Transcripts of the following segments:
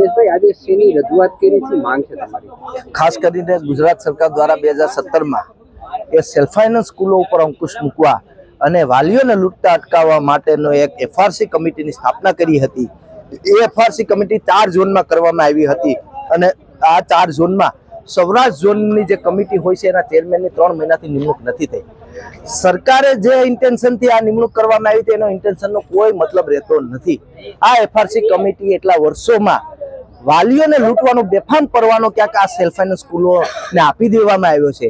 નિલેશભાઈ આજે શેની રજૂઆત કરી શું માંગ છે તમારી. ખાસ કરીને ગુજરાત સરકાર દ્વારા બે હજાર સત્તરમાં એ સેલ્ફ ફાઇનાન્સ સ્કૂલો ઉપર અંકુશ મૂકવા અને વાલીઓને લૂંટતા અટકાવવા માટેનો એક એફઆરસી કમિટીની સ્થાપના કરી હતી. એ એફઆરસી કમિટી ચાર ઝોનમાં કરવામાં આવી હતી અને આ ચાર ઝોનમાં સૌરાષ્ટ્ર ઝોનની જે કમિટી હોય છે, એના ચેરમેનની ત્રણ મહિનાથી નિમણૂક નથી થઈ. સરકારે જે ઇન્ટેન્શનથી આ નિમણૂક કરવામાં આવી હતી, એનો ઇન્ટેન્શનનો કોઈ મતલબ રહેતો નથી. આ એફઆરસી કમિટી એટલા વર્ષોમાં વાલીઓને લૂંટવાનો, બેફામ પરવાનો ક્યાંક આ સેલ્ફ ફાઇનાન્સ સ્કૂલોને આપી દેવામાં આવ્યો છે.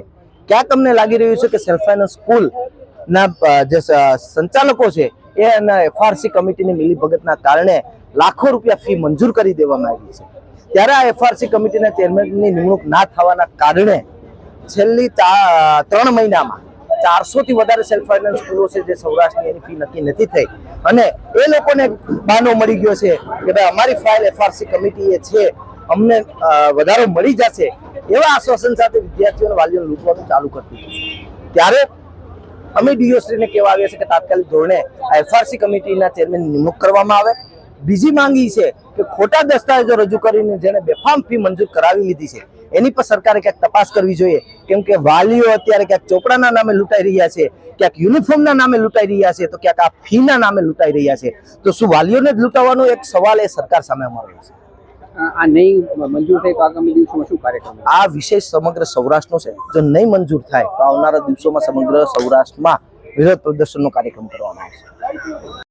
ક્યાંક તમને લાગી રહ્યું છે કે સેલ્ફ ફાઇનાન્સ સ્કૂલ ના જે સંચાલકો છે, એ એના એફઆરસી કમિટીની મિલીભગતના કારણે લાખો રૂપિયા ફી મંજૂર કરી દેવામાં આવી છે. ત્યારે આ એફઆરસી કમિટીના ચેરમેનની નિમણૂક ના થવાના કારણે છેલ્લી ત્રણ મહિનામાં ચારસો થી વધારે સેલ્ફ ફાઇનાન્સ સ્કૂલો છે જે સૌરાષ્ટ્રની એની ફી નક્કી નથી થઈ. અને એ લોકોને બાનો મળી ગયો છે કે ભાઈ અમારી ફાઇલ એફઆરસી કમિટી એ છે, અમને વધારો મળી જશે એવા આશ્વાસન સાથે વિદ્યાર્થીઓને વાલીઓને લૂંટવાનું ચાલુ કરતી ત્યારે અમે ડીઓ શ્રીને કહેવા આવ્યા છે કે તાત્કાલિક ધોરણે આ એફઆરસી કમિટીના ચેરમેનની નિમણૂક કરવામાં આવે. બીજી માંગી છે કે ખોટા દસ્તાવેજો રજૂ કરીને જેને બેફામ ફી મંજૂર કરાવી લીધી છે. એની પર સરકારે ક્યાંક તપાસ કરવી જોઈએ. કેમ કે વાલીઓ અત્યારે ક્યાંક ચોપડાના નામે લૂંટાઈ રહ્યા છે ક્યાંક યુનિફોર્મના નામે લૂંટાઈ રહ્યા છે તો ક્યાંક આ ફીના નામે લૂંટાઈ રહ્યા છે. તો શું વાલીઓને જ લૂંટાવાનો એક સવાલ એ સરકાર સામે અમારો છે. આ વિશેષ નહીં મંજૂર થાય તો આગામી દિવસોમાં શું કાર્યક્રમ આ વિષય સમગ્ર સૌરાષ્ટ્રનો છે. જો નહીં મંજૂર થાય તો આવનારા દિવસોમાં સમગ્ર સૌરાષ્ટ્રમાં વિરોધ પ્રદર્શનનો કાર્યક્રમ કરવામાં આવશે.